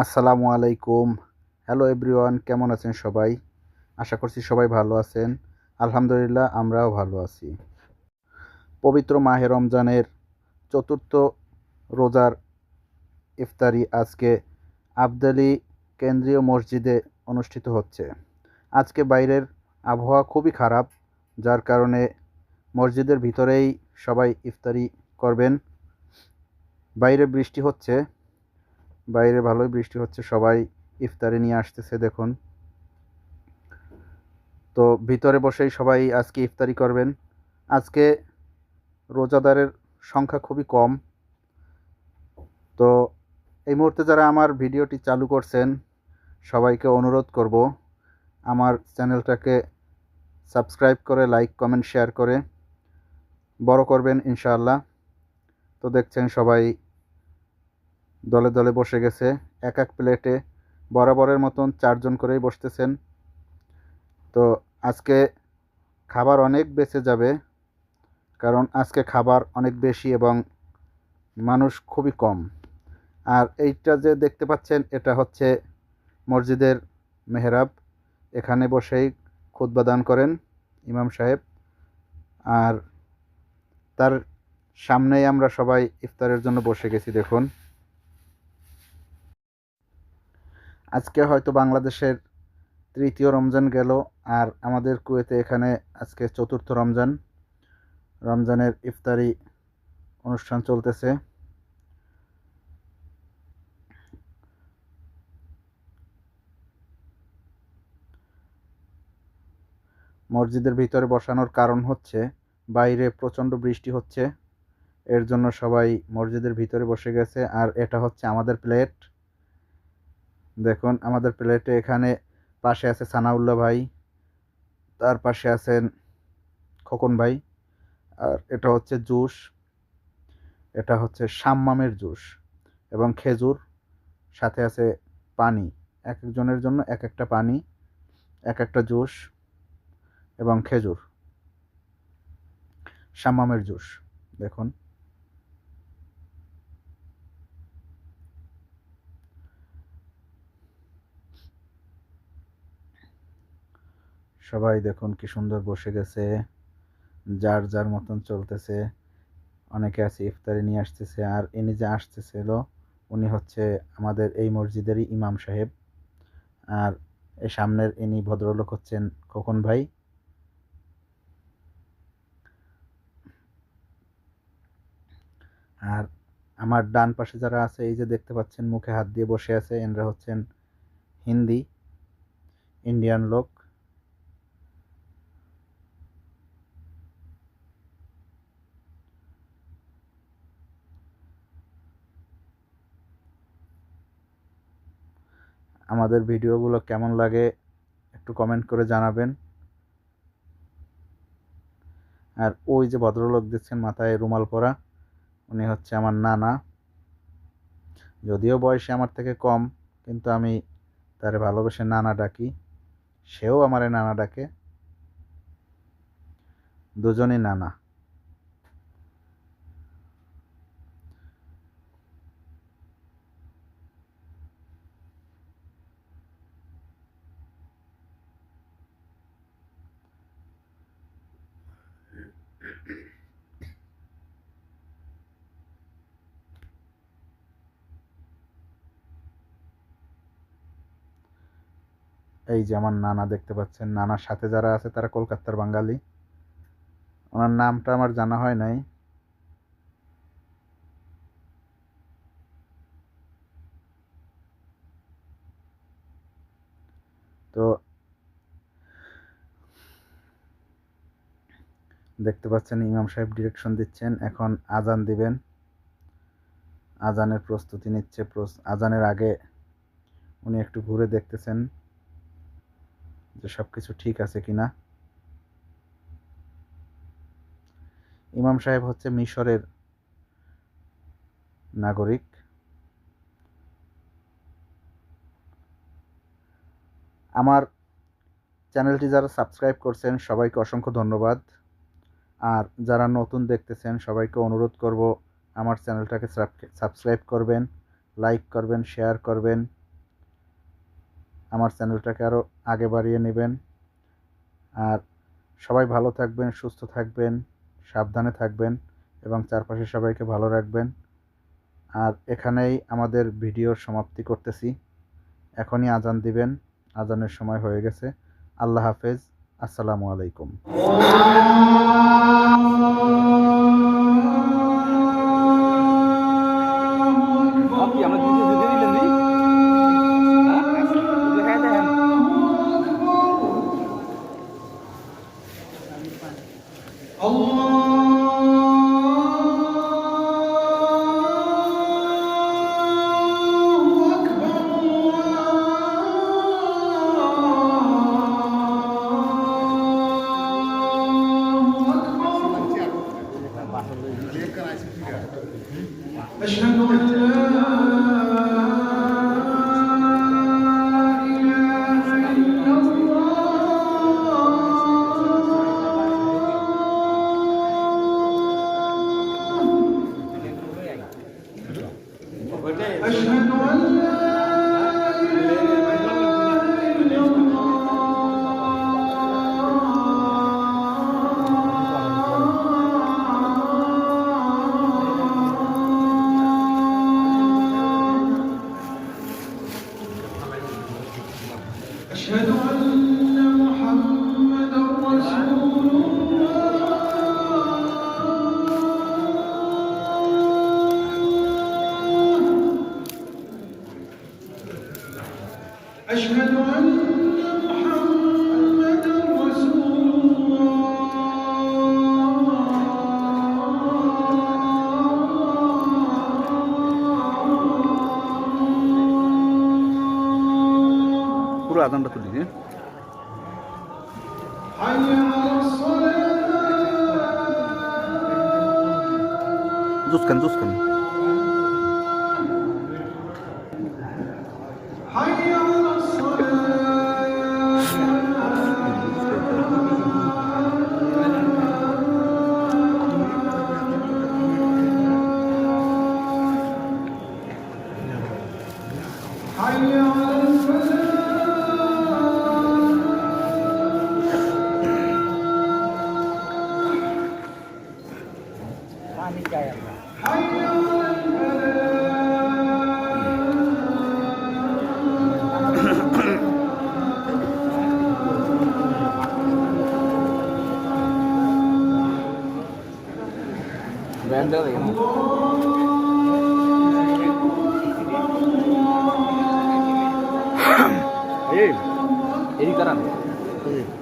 আসসালামু আলাইকুম। Hello everyone কেমন আছেন সবাই? আশা করছি সবাই ভালো আছেন। আলহামদুলিল্লাহ, আমরাও ভালো আছি। পবিত্র মাহে রমজানের চতুর্থ রোজার ইফতারি আজকে আবদালি কেন্দ্রীয় মসজিদে অনুষ্ঠিত হচ্ছে। আজকে বাইরের আবহাওয়া খুবই খারাপ, যার কারণে মসজিদের ভিতরেই সবাই ইফতারি করবেন। বাইরে বৃষ্টি হচ্ছে বাইরে ভালোই বৃষ্টি হচ্ছে, সবাই ইফতারি নিয়ে আসতেছে, দেখুন। তো ভিতরে বসেই সবাই আজকে ইফতারি করবেন। আজকে রোজাদারের সংখ্যা খুবই কম। তো এই মুহূর্তে যারা আমার ভিডিওটি চালু করছেন, সবাইকে অনুরোধ করব আমার চ্যানেলটাকে সাবস্ক্রাইব করে, লাইক, কমেন্ট, শেয়ার করে বড় করবেন ইনশাআল্লাহ। তো দেখছেন সবাই দলে দলে বসে গেছে, এক এক প্লেটে বরাবরের মতন চারজন করেই বসতেছেন। তো আজকে খাবার অনেক বেঁচে যাবে, কারণ আজকে খাবার অনেক বেশি এবং মানুষ খুবই কম। আর এইটা যে দেখতে পাচ্ছেন, এটা হচ্ছে মসজিদের মেহরাব। এখানে বসেই খুতবা দান করেন ইমাম সাহেব। আর তার সামনেই আমরা সবাই ইফতারের জন্য বসে গেছি, দেখুন। আজকে হয়তো বাংলাদেশের তৃতীয় রমজান গেল, আর আমাদের কুয়েতে এখানে আজকে চতুর্থ রমজান। রমজানের ইফতারি অনুষ্ঠান চলতেছে। মসজিদের ভিতরে বসানোর কারণ হচ্ছে, বাইরে প্রচণ্ড বৃষ্টি হচ্ছে। এর জন্য সবাই মসজিদের ভিতরে বসে গেছে, আর এটা হচ্ছে আমাদের প্লেট। দেখুন, আমাদের প্লেটে এখানে পাশে আছে সানাউল্লাহ ভাই, তার পাশে আছেন খোকন ভাই, আর এটা হচ্ছে জুস, এটা হচ্ছে সাম্মামের জুস এবং খেজুর, সাথে আছে পানি, এক একজনের জন্য এক একটা পানি, এক একটা জুস এবং খেজুর সাম্মামের জুস, দেখুন। সবাই দেখুন কি সুন্দর বসে গেছে। যার যার মতন চলতেছে। অনেকে আছে ইফতারি নিয়ে আসতেছে আর ইনি যে আসতেছিল উনি হচ্ছে আমাদের এই মসজিদেরই ইমাম সাহেব। আর এই সামনের ইনি ভদ্রলোক হচ্ছেন খোকন ভাই। আর আমার ডান পাশে যারা আছে, এই যে দেখতে পাচ্ছেন মুখে হাত দিয়ে বসে আছে, এনরা হচ্ছেন হিন্দি, ইন্ডিয়ান লোক। আমাদের ভিডিওগুলো কেমন লাগে একটু কমেন্ট করে জানাবেন। আর ওই যে ভদ্রলোক দেখছেন মাথায় রুমাল পরা, উনি হচ্ছে আমার নানা। যদিও বয়সে আমার থেকে কম, কিন্তু আমি তারে ভালোবেসে নানা ডাকি। সেও আমারে নানা ডাকে। দুজনই নানা। এই যে আমার নানা দেখতে পাচ্ছেন। নানার সাথে যারা আছে তারা কলকাতার বাঙালি। ওনার নামটা আমার জানা হয় নাই। তো দেখতে পাচ্ছেন, ইমাম সাহেব ডিরেকশন দিচ্ছেন। এখন আজান দিবেন। আজানের প্রস্তুতি নিচ্ছে। আজানের আগে উনি একটু ঘুরে দেখতেছেন। যে সব কিছু ঠিক আছে কিনা। ইমাম সাহেব হচ্ছে মিশরের নাগরিক। আমার চ্যানেলটি যারা সাবস্ক্রাইব করছেন, সবাইকে অসংখ্য ধন্যবাদ। আর যারা নতুন দেখতেছেন, সবাইকে অনুরোধ করব আমার চ্যানেলটাকে সাবস্ক্রাইব করবেন, লাইক করবেন, শেয়ার করবেন। আমার চ্যানেলটাকে আরও আগে বাড়িয়ে নেবেন। আর সবাই ভালো থাকবেন, সুস্থ থাকবেন, সাবধানে থাকবেন এবং চারপাশে সবাইকে ভালো রাখবেন। আর এখানেই আমাদের ভিডিওর সমাপ্তি করতেছি। এখনই আজান দিবেন। আজানের সময় হয়ে গেছে। আল্লাহ হাফেজ। আসসালামু আলাইকুম। أشهد أن لا أشهد أشهد أن محمدا رسول الله পুরো আজানটা তুলি দিয়ে حي على حي على الفلاح পানি আমরা حي